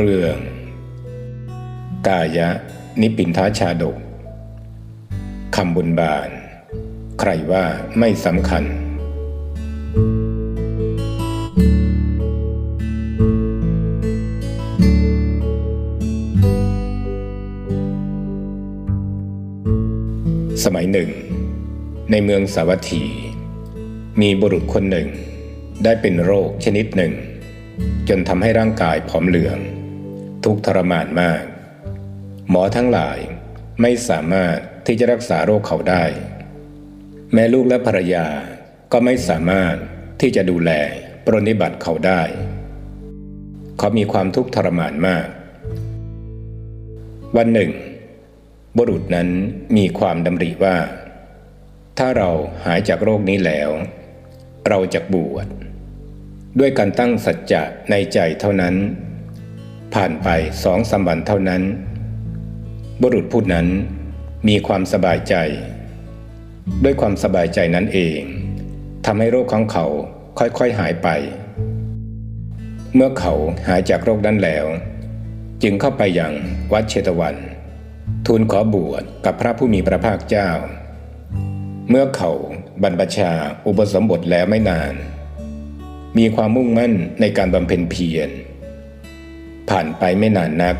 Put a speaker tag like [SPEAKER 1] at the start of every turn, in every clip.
[SPEAKER 1] เรื่อง กายะ นิปินทาชาดกคำบุญบาน ใครว่าไม่สำคัญ สมัยหนึ่ง ในเมืองสาวัตถี มีบุรุษคนหนึ่ง ได้เป็นโรคชนิดหนึ่ง จนทำให้ร่างกายผอมเหลือง ทุกข์ทรมานมาก หมอทั้งหลายไม่สามารถที่จะรักษาโรคเขาได้ แม่ลูกและภรรยาก็ไม่สามารถที่จะดูแลปรนนิบัติเขาได้ เขามีความทุกข์ทรมานมาก วันหนึ่ง บุรุษนั้นมีความดำริว่า ถ้าเราหายจากโรคนี้แล้ว เราจะบวชด้วยการตั้งสัจจะในใจเท่านั้น ผ่านไปสองสามวันเท่านั้น บุรุษผู้นั้นมีความสบายใจ ด้วยความสบายใจนั้นเองทำให้โรคของเขาค่อยๆหายไป เมื่อเขาหายจากโรคนั้นแล้ว จึงเข้าไปยังวัดเชตวัน ทูลขอบวชกับพระผู้มีพระภาคเจ้า เมื่อเขาบรรพชาอุปสมบทแล้วไม่นาน มีความมุ่งมั่นในการบำเพ็ญเพียร ผ่านไปไม่นานนัก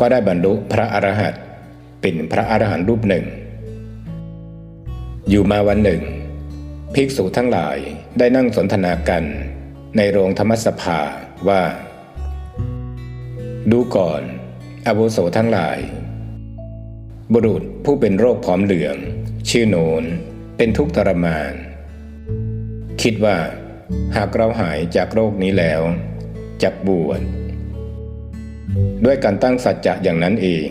[SPEAKER 1] ก็ได้บรรลุพระอรหันต์เป็นพระอรหันต์รูปหนึ่ง อยู่มาวันหนึ่ง ภิกษุทั้งหลายได้นั่งสนทนากัน ในโรงธรรมสภาว่า ดูก่อนอาวุโสทั้งหลาย บุรุษผู้เป็นโรคผอมเหลือง ชื่อโนนเป็นทุกข์ทรมาน คิดว่า หากเราหายจากโรคนี้แล้วจักบวช ด้วยการตั้งสัจจะอย่างนั้นเอง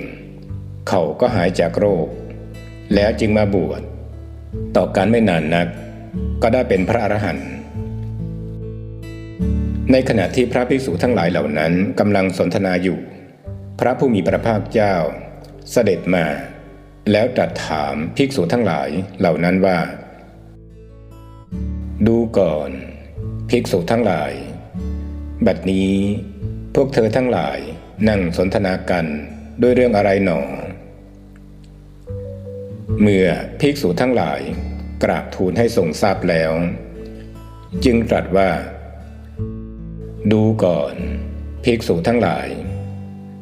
[SPEAKER 1] เขาก็หายจากโรค แล้วจึงมาบวช ต่อการไม่นานนัก ก็ได้เป็นพระอรหันต์ ในขณะที่พระภิกษุทั้งหลายเหล่านั้นกำลังสนทนาอยู่ พระผู้มีพระภาคเจ้า เสด็จมา แล้วตรัสถามภิกษุทั้งหลายเหล่านั้นว่า ดูก่อน ภิกษุทั้งหลาย บัดนี้พวกเธอทั้งหลาย นั่งสนทนากันด้วยเรื่องอะไรหนอ เมื่อภิกษุทั้งหลายกราบทูลให้ทรงทราบแล้ว จึงตรัสว่า ดูก่อน ภิกษุทั้งหลาย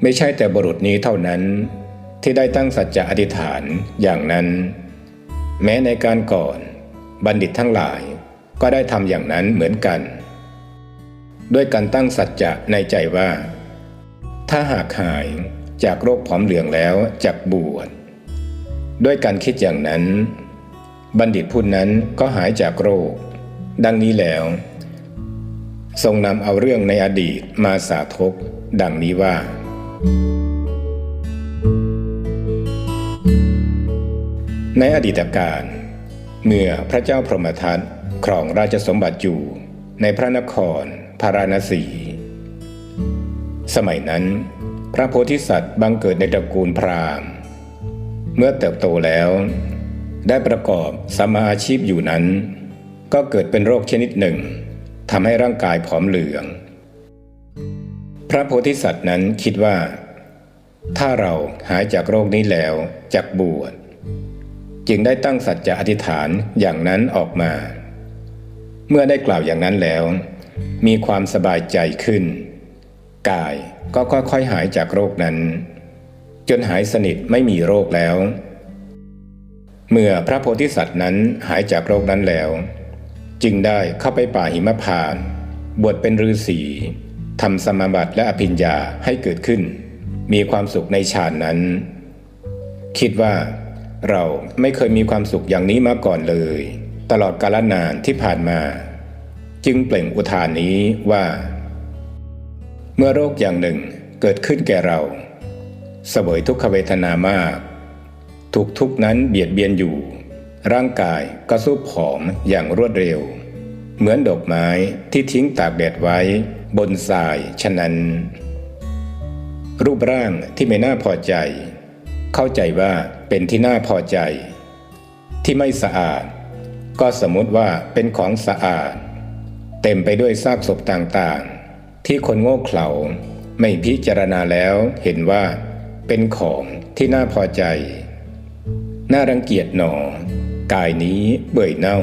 [SPEAKER 1] ไม่ใช่แต่บุรุษนี้เท่านั้น ที่ได้ตั้งสัจจะอธิษฐานอย่างนั้น แม้ในการก่อนบัณฑิตทั้งหลายก็ได้ทำอย่างนั้นเหมือนกัน ด้วยการตั้งสัจจะในใจว่า ถ้าหากหายจากโรคผอมเหลืองแล้วจากบวชด้วยการคิดอย่างนั้น บัณฑิตผู้นั้นก็หายจากโรค ดังนี้แล้ว ทรงนำเอาเรื่องในอดีตมาสาธกดังนี้ว่า ในอดีตการเมื่อพระเจ้าพรหมทัตครองราชสมบัติอยู่ในพระนครพาราณสี สมัยนั้น พระโพธิสัตว์บังเกิดในตระกูลพราหมณ์ เมื่อเติบโตแล้ว ได้ประกอบสมาอาชีพอยู่นั้น ก็เกิดเป็นโรคชนิดหนึ่งทำให้ร่างกายผอมเหลือง พระโพธิสัตว์นั้นคิดว่า ถ้าเราหายจากโรคนี้แล้วจากบวชจึงได้ตั้งสัจจะอธิษฐานอย่างนั้นออกมา เมื่อได้กล่าวอย่างนั้นแล้ว มีความสบายใจขึ้น กายก็ค่อยๆหายจากโรคนั้น จนหายสนิทไม่มีโรคแล้ว เมื่อพระโพธิสัตว์นั้นหายจากโรคนั้นแล้ว จึงได้เข้าไปป่าหิมพานต์บวชเป็นฤาษีทำสมาบัติและอภิญญาให้เกิดขึ้น มีความสุขในฌานนั้น คิดว่าเราไม่เคยมีความสุขอย่างนี้มาก่อนเลย ตลอดกาลนานที่ผ่านมา จึงเปล่งอุทานนี้ว่า เมื่อโรคอย่างหนึ่งเกิดขึ้นแก่เรา เสวยทุกขเวทนามาก ทุกทุกนั้นเบียดเบียนอยู่ ร่างกายก็สู้ผอมอย่างรวดเร็ว เหมือนดอกไม้ที่ทิ้งตากแดดไว้บนทรายฉะนั้น รูปร่างที่ไม่น่าพอใจ เข้าใจว่าเป็นที่น่าพอใจ ที่ไม่สะอาด ก็สมมติว่าเป็นของสะอาด เต็มไปด้วยซากศพต่างๆ ที่คนโง่เขลาไม่พิจารณาแล้วเห็นว่า เป็นของที่น่าพอใจ น่ารังเกียจหนอ กายนี้เบื่อเน่า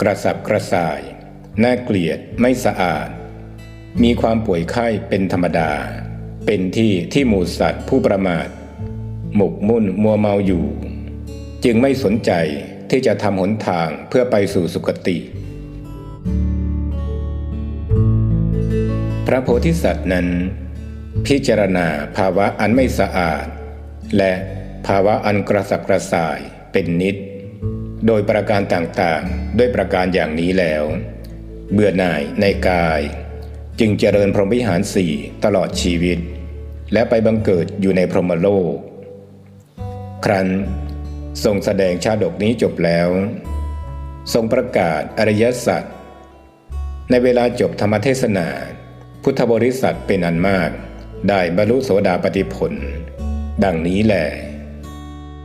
[SPEAKER 1] กระสับกระส่าย น่าเกลียดไม่สะอาด มีความป่วยไข้เป็นธรรมดา เป็นที่ที่หมูสัตว์ผู้ประมาท หมกมุ่นมัวเมาอยู่ จึงไม่สนใจที่จะทำหนทางเพื่อไปสู่สุคติ ระโพธิสัตว์นั้น พิจารณาภาวะอันไม่สะอาด และภาวะอันกระสับกระส่ายเป็นนิด โดยประการต่างๆ ด้วยประการอย่างนี้แล้ว เบื่อหน่ายในกาย จึงเจริญพรหมวิหารสี่ตลอดชีวิต และไปบังเกิดอยู่ในพรหมโลก ครั้นทรงแสดงชาดกนี้จบแล้ว ทรงประกาศอริยสัจในเวลาจบธรรมเทศนา พุทธบริษัทเป็นอันมาก ได้บรรลุโสดาปติผล ดังนี้แหละ